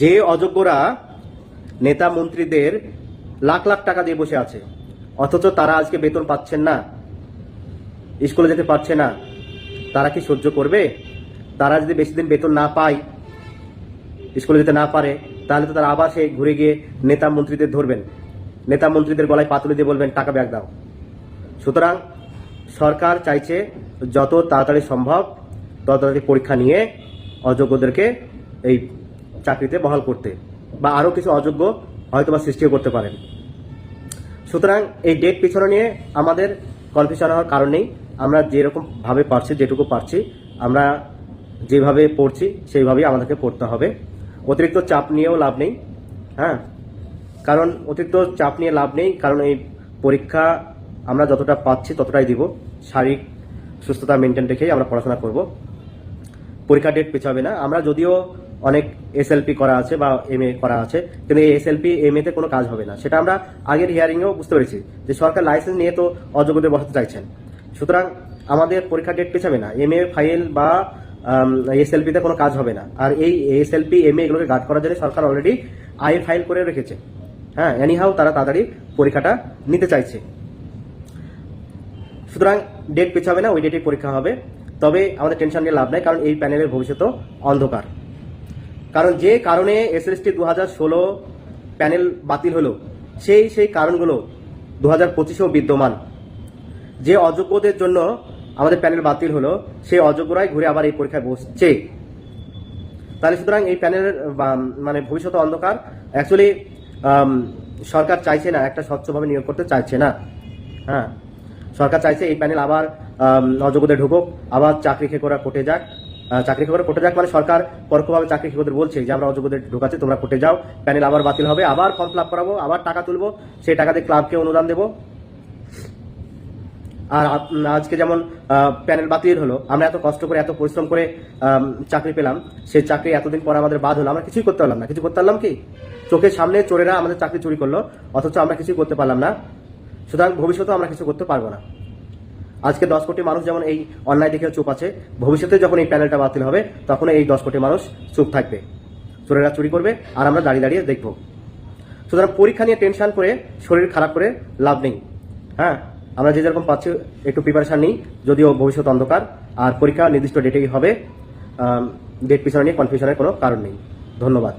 যে অযোগ্যরা নেতা মন্ত্রীদের লাখ লাখ টাকা দিয়ে বসে আছে, অথচ তারা আজকে বেতন পাচ্ছেন না, স্কুলে যেতে পারছে না, তারা কি সহ্য করবে? তারা যদি বেশি দিন বেতন না পায়, স্কুলে যেতে না পারে, তাহলে তো তারা আবার সে ঘুরে গিয়ে নেতা মন্ত্রীদের ধরবেন। নেতা মন্ত্রীদের গলায় পাতুলে দিয়ে বলবেন, টাকা ব্যাগ দাও। সুতরাং সরকার চাইছে যত তাড়াতাড়ি সম্ভব, তত তাড়াতাড়ি পরীক্ষা নিয়ে অযোগ্যদেরকে এই চাকরিতে বহাল করতে বা আরও কিছু অযোগ্য হয়তো বা সৃষ্টিও করতে পারেন। সুতরাং এই ডেট পিছনে নিয়ে আমাদের কনফিউশন হওয়ার কারণ নেই। আমরা যেরকম ভাবে পারছি, যেটুকু পারছি, আমরা যেভাবে পড়ছি, সেইভাবেই আমাদেরকে পড়তে হবে। অতিরিক্ত চাপ নিয়েও লাভ নেই হ্যাঁ? কারণ অতিরিক্ত চাপ নিয়ে লাভ নেই, কারণ এই পরীক্ষা আমরা যতটা পাচ্ছি ততটাই দিব। শারীরিক সুস্থতা মেনটেন রেখেই আমরা পড়াশোনা করব। পরীক্ষা ডেট পেছাবে না। আমরা যদিও অনেক এসএলপি করা আছে বা এম করা আছে, কিন্তু এই এসএলপি এম তে কোনো কাজ হবে না। সেটা আমরা আগের হিয়ারিংয়েও বুঝতে পেরেছি যে সরকার লাইসেন্স নিয়ে তো অযোগ্যদের বসাতে চাইছেন। সুতরাং আমাদের পরীক্ষা ডেট পেছাবে না। এম ফাইল বা এসএলপি তে কোনো কাজ হবে না। আর এই এসএলপি এম এগুলোকে গার্ড করার জন্য সরকার অলরেডি আই ফাইল করে রেখেছে। হ্যাঁ এনিহাও তারা তাড়াতাড়ি পরীক্ষাটা নিতে চাইছে। সুতরাং ডেট পেছাবে না, ওই ডেটে পরীক্ষা হবে। তবে আমাদের টেনশন নিয়ে লাভ নাই, কারণ এই প্যানেলের ভবিষ্যৎ অন্ধকার। কারণ যে কারণে এসএসটি দু হাজার ষোলো প্যানেল বাতিল হলো, সেই সেই কারণগুলো দু হাজার পঁচিশেও বিদ্যমান। যে অযোগ্যদের জন্য আমাদের প্যানেল বাতিল হলো, সেই অযোগ্যরাই ঘুরে আবার এই পরীক্ষায় বসছে। তাহলে সুতরাং এই প্যানেলের মানে ভবিষ্যৎ অন্ধকার। অ্যাকচুয়ালি সরকার চাইছে না, একটা স্বচ্ছভাবে নিয়োগ করতে চাইছে না। হ্যাঁ। সরকার চাইছে এই প্যানেল আবার অযোগ্যদের ঢুকুক, আবার চাকরি খেয়ে করা কোর্টে যাক। চাকরি করে কোর্টে যাক মানে সরকার পরোক্ষভাবে চাকরি খেয়ে বলছে যে আমরা অযোগ্যদের ঢুকাচ্ছি, তোমরা কোর্টে যাও প্যানেল আবার বাতিল হবে, আবার ফর্ম ফিল করাবো, আবার টাকা তুলবো, সেই টাকা দিয়ে ক্লাবকে অনুদান দেবো। আর আজকে যেমন প্যানেল বাতিল হলো, আমরা এত কষ্ট করে, এত পরিশ্রম করে চাকরি পেলাম, সেই চাকরি এতদিন পর আমাদের বাদ হলো, আমরা কিছুই করতে পারলাম না। কিছু করতে পারলাম কি? চোখের সামনে চোরেরা আমাদের চাকরি চুরি করল, অথচ আমরা কিছুই করতে পারলাম না। সুতরাং ভবিষ্যতেও আমরা কিছু করতে পারব না। আজকে দশ কোটি মানুষ যেমন এই অন্যায় দেখে চুপ আছে, ভবিষ্যতে যখন এই প্যানেলটা বাতিল হবে তখন এই দশ কোটি মানুষ চুপ থাকবে। চোরেরা চুরি করবে আর আমরা দাঁড়িয়ে দাঁড়িয়ে দেখব। সুতরাং পরীক্ষা নিয়ে টেনশন করে, শরীর খারাপ করে লাভ নেই। হ্যাঁ আমরা যে যেরকম পাচ্ছি, একটু প্রিপারেশন নিই, যদিও ভবিষ্যৎ অন্ধকার, আর পরীক্ষা নির্দিষ্ট ডেটেই হবে। ডেট পিছনে নিয়ে কনফিউশনের কোনো কারণ নেই। ধন্যবাদ।